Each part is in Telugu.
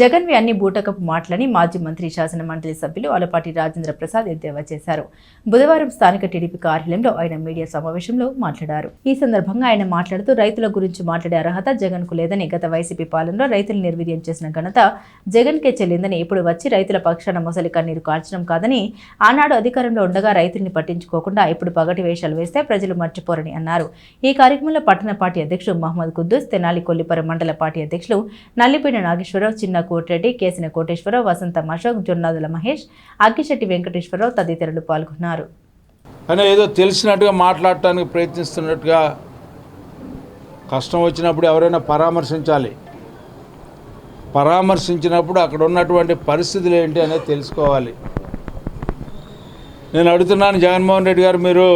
జగన్వి అన్ని బూటకపు మాటలని మాజీ మంత్రి శాసన మండలి సభ్యులు అలపాటి రాజేంద్ర ప్రసాద్ ఎద్దేవా చేశారు. బుధవారం స్థానిక టీడీపీ కార్యాలయంలో ఆయన మీడియా సమావేశంలో మాట్లాడారు. ఈ సందర్భంగా ఆయన మాట్లాడుతూ రైతుల గురించి మాట్లాడే అర్హత జగన్కు లేదని గత వైసీపీ పాలనలో రైతులు నిర్వీర్యం చేసిన ఘనత జగన్ కే చెల్లిందని ఇప్పుడు వచ్చి రైతుల పక్షాన మొసలి కన్నీరు కాల్చడం కాదని ఆనాడు అధికారంలో ఉండగా రైతుల్ని పట్టించుకోకుండా ఇప్పుడు పగటి వేషాలు వేస్తే ప్రజలు మర్చిపోరని అన్నారు. ఈ కార్యక్రమంలో పట్టణ పార్టీ అధ్యక్షుడు మహమ్మద్ కుద్దూస్ తెనాలి కొల్లిపర మండల పార్టీ అధ్యక్షులు నల్లిపేట నాగేశ్వరరావు చిన్న కోటిరెడ్డి కేసిన కోటేశ్వరరావు వసంతం అశోక్ జొన్నాదుల మహేష్ అగ్గిశెట్టి వెంకటేశ్వరరావు తదితరులు పాల్గొన్నారు. కానీ ఏదో తెలిసినట్టుగా మాట్లాడటానికి ప్రయత్నిస్తున్నట్టుగా కష్టం వచ్చినప్పుడు ఎవరైనా పరామర్శించాలి. పరామర్శించినప్పుడు అక్కడ ఉన్నటువంటి పరిస్థితులు ఏంటి అనేది తెలుసుకోవాలి. నేను అడుగుతున్నాను జగన్మోహన్ రెడ్డి గారు మీరు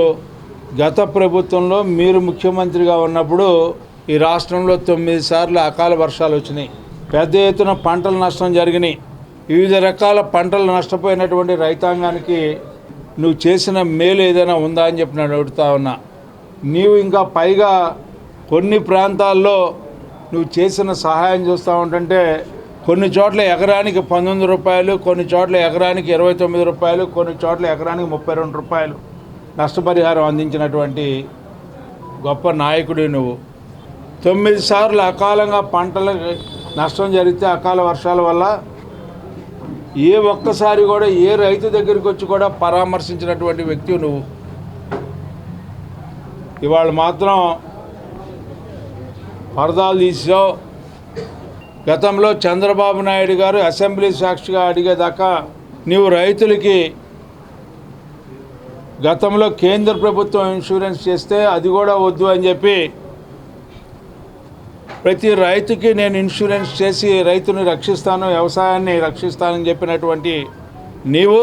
గత ప్రభుత్వంలో మీరు ముఖ్యమంత్రిగా ఉన్నప్పుడు ఈ రాష్ట్రంలో తొమ్మిది సార్లు అకాల వర్షాలు వచ్చినాయి. పెద్ద ఎత్తున పంటల నష్టం జరిగినాయి. వివిధ రకాల పంటలు నష్టపోయినటువంటి రైతాంగానికి నువ్వు చేసిన మేలు ఏదైనా ఉందా అని చెప్పి నేను అడుగుతా ఉన్నా. నీవు ఇంకా పైగా కొన్ని ప్రాంతాల్లో నువ్వు చేసిన సహాయం చూస్తూ ఉంటుంటే కొన్ని చోట్ల ఎకరానికి పంతొమ్మిది రూపాయలు కొన్ని చోట్ల ఎకరానికి ఇరవై తొమ్మిది రూపాయలు కొన్ని చోట్ల ఎకరానికి ముప్పై రెండు రూపాయలు నష్టపరిహారం అందించినటువంటి గొప్ప నాయకుడు నువ్వు. తొమ్మిది సార్లు అకాలంగా పంటల నష్టం జరిగితే అకాల వర్షాల వల్ల ఏ ఒక్కసారి కూడా ఏ రైతు దగ్గరికి వచ్చి కూడా పరామర్శించినటువంటి వ్యక్తి నువ్వు. ఇవాళ మాత్రం పరదాలు తీసావు గతంలో చంద్రబాబు నాయుడు గారు అసెంబ్లీ సాక్షిగా అడిగేదాకా నీవు రైతులకి గతంలో కేంద్ర ప్రభుత్వం ఇన్సూరెన్స్ చేస్తే అది కూడా వద్దు అని చెప్పి ప్రతి రైతుకి నేను ఇన్సూరెన్స్ చేసి రైతుని రక్షిస్తాను వ్యవసాయాన్ని రక్షిస్తానని చెప్పినటువంటి నీవు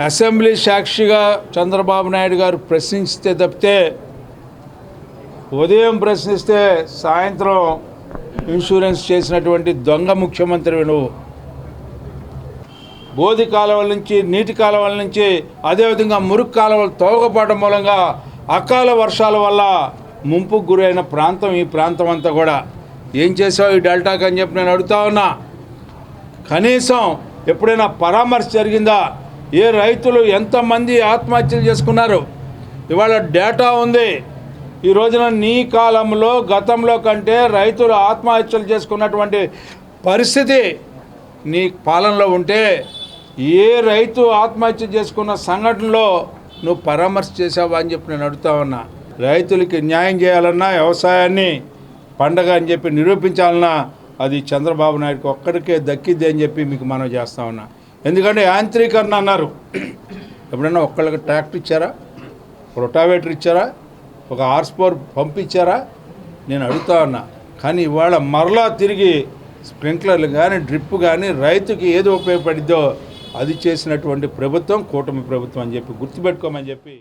అసెంబ్లీ సాక్షిగా చంద్రబాబు నాయుడు గారు ప్రశ్నిస్తే తప్పితే ఉదయం ప్రశ్నిస్తే సాయంత్రం ఇన్సూరెన్స్ చేసినటువంటి దొంగ ముఖ్యమంత్రి నువ్వు. బోధి కాలువల నుంచి నీటి కాలువల నుంచి అదేవిధంగా మురుగు కాలువలు తోగపడడం మూలంగా అకాల వర్షాల వల్ల ముంపుకు గురైన ప్రాంతం ఈ ప్రాంతం అంతా కూడా. ఏం చేసావు ఈ డెల్టాకి అని చెప్పి నేను అడుగుతా ఉన్నా. కనీసం ఎప్పుడైనా పరామర్శ జరిగిందా? ఏ రైతులు ఎంతమంది ఆత్మహత్యలు చేసుకున్నారు? ఇవాళ డేటా ఉంది. ఈ రోజున నీ కాలంలో గతంలో కంటే రైతులు ఆత్మహత్యలు చేసుకున్నటువంటి పరిస్థితి నీ పాలనలో ఉంటే ఏ రైతు ఆత్మహత్య చేసుకున్న సంఘటనలో నువ్వు పరామర్శ చేసావా అని చెప్పి నేను అడుగుతా ఉన్నా. రైతులకి న్యాయం చేయాలన్నా వ్యవసాయాన్ని పండగ అని చెప్పి నిరూపించాలన్నా అది చంద్రబాబు నాయుడుకి ఒక్కడికే దక్కిద్ది అని చెప్పి మీకు మనం చేస్తా ఉన్నా. ఎందుకంటే యాంత్రీకరణ అన్నారు. ఎప్పుడైనా ఒక్కళ్ళకి ట్రాక్టర్ ఇచ్చారా? రొటావేటర్ ఇచ్చారా? ఒక హార్స్ పవర్ పంపించారా? నేను అడుగుతా ఉన్నా. కానీ ఇవాళ మరలా తిరిగి స్ప్రింక్లర్లు కానీ డ్రిప్ కానీ రైతుకి ఏది ఉపయోగపడిద్దో అది చేసినటువంటి ప్రభుత్వం కూటమి ప్రభుత్వం అని చెప్పి గుర్తుపెట్టుకోమని చెప్పి